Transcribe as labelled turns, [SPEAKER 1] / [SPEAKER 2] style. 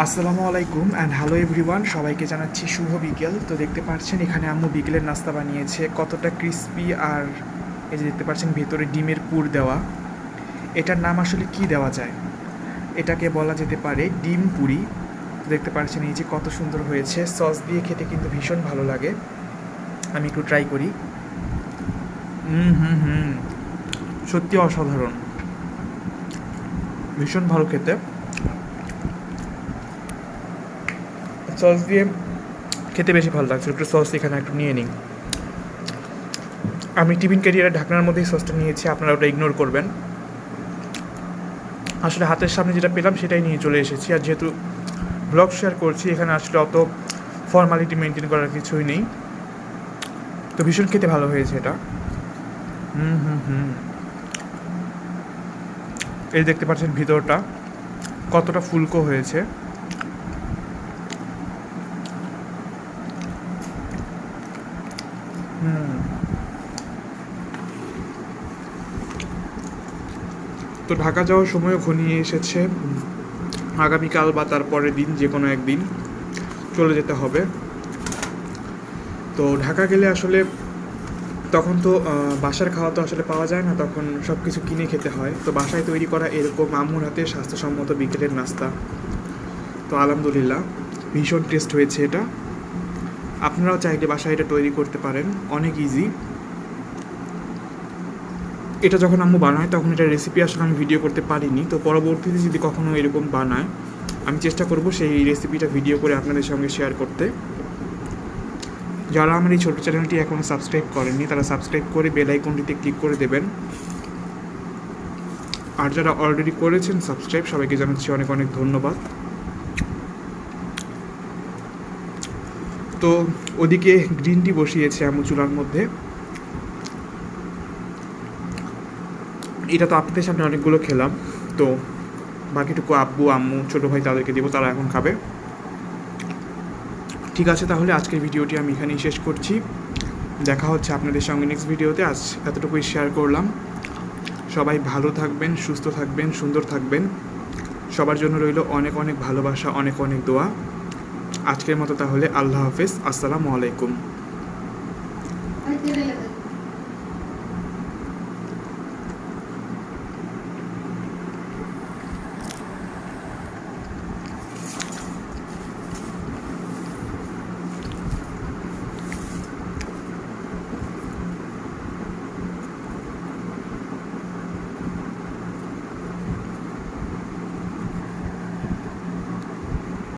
[SPEAKER 1] আসসালামু আলাইকুম and hello everyone সবাইকে জানাচ্ছি শুভ বিকেল। তো দেখতে পাচ্ছেন এখানে আম্মু বিকেলের নাস্তা বানিয়েছে। কতটা ক্রিস্পি আর এই যে দেখতে পাচ্ছেন ভেতরে ডিমের পুর দেওয়া। এটার নাম আসলে কি দেওয়া যায়? এটাকে বলা যেতে পারে ডিম পুরি। তো দেখতে পাচ্ছেন এই যে কত সুন্দর হয়েছে। সস দিয়ে খেতে কিন্তু ভীষণ ভালো লাগে। আমি একটু ট্রাই করি। হুম হুম হুম। সত্যি অসাধারণ। ভীষণ ভালো খেতে। সস দিয়ে খেতে বেশি ভালো লাগছে। একটু সস এখানে একটু নিয়ে নিই। আমি টিফিন ক্যারিয়ারের ঢাকনার মধ্যেই সসটা নিয়েছি, আপনারা ওটা ইগনোর করবেন। আসলে হাতের সামনে যেটা পেলাম সেটাই নিয়ে চলে এসেছি। আর যেহেতু ব্লগ শেয়ার করছি, এখানে আসলে অত ফর্মালিটি মেনটেন করার কিছুই নেই। তো ভীষণ খেতে ভালো হয়েছে এটা। হুম হুম হুম। এই দেখতে পাচ্ছেন ভিতরটা। কতটা ফুলকো হয়েছে। তো ঢাকা যাওয়ার সময়ও ঘনিয়ে এসেছে। আগামীকাল বা তার পরের দিন যে কোনো একদিন চলে যেতে হবে। তো ঢাকা গেলে আসলে তখন তো বাসার খাওয়া তো আসলে পাওয়া যায় না, তখন সব কিছু কিনে খেতে হয়। তো বাসায় তৈরি করা এরকম আম্মুর হাতে স্বাস্থ্যসম্মত বিকেলের নাস্তা। তো আলহামদুলিল্লাহ, ভীষণ টেস্ট হয়েছে এটা। আপনারাও চাইলে বাসায় এটা তৈরি করতে পারেন, অনেক ইজি এটা যখন আম্মু বানায়, তখন এটা রেসিপি আসলে আমি ভিডিও করতে পারিনি। তো পরবর্তীতে যদি কখনো এরকম বানায়, আমি চেষ্টা করব সেই রেসিপিটা ভিডিও করে আপনাদের সঙ্গে শেয়ার করতে। যারা আমার এই ছোটো চ্যানেলটি এখনও সাবস্ক্রাইব করেননি, তারা সাবস্ক্রাইব করে বেল আইকনটিতে ক্লিক করে দেবেন। আর যারা অলরেডি করেছেন সাবস্ক্রাইব সবাইকে জানাচ্ছি অনেক অনেক ধন্যবাদ। তো ওদিকে গ্রিন টি বসিয়েছে আমু চুলার মধ্যে। এটা তো আপনাদের সামনে অনেকগুলো খেলাম, তো বাকিটুকু আব্বু, আম্মু, ছোটো ভাই তাদেরকে দিব, তারা এখন খাবে। ঠিক আছে তাহলে আজকের ভিডিওটি আমি এখানেই শেষ করছি। দেখা হচ্ছে আপনাদের সঙ্গে নেক্সট ভিডিওতে। আজ এতটুকুই শেয়ার করলাম। সবাই ভালো থাকবেন, সুস্থ থাকবেন, সুন্দর থাকবেন। সবার জন্য রইল অনেক অনেক ভালোবাসা, অনেক অনেক দোয়া। আজকের মতো তাহলে আল্লাহ হাফিজ। আসসালামু আলাইকুম।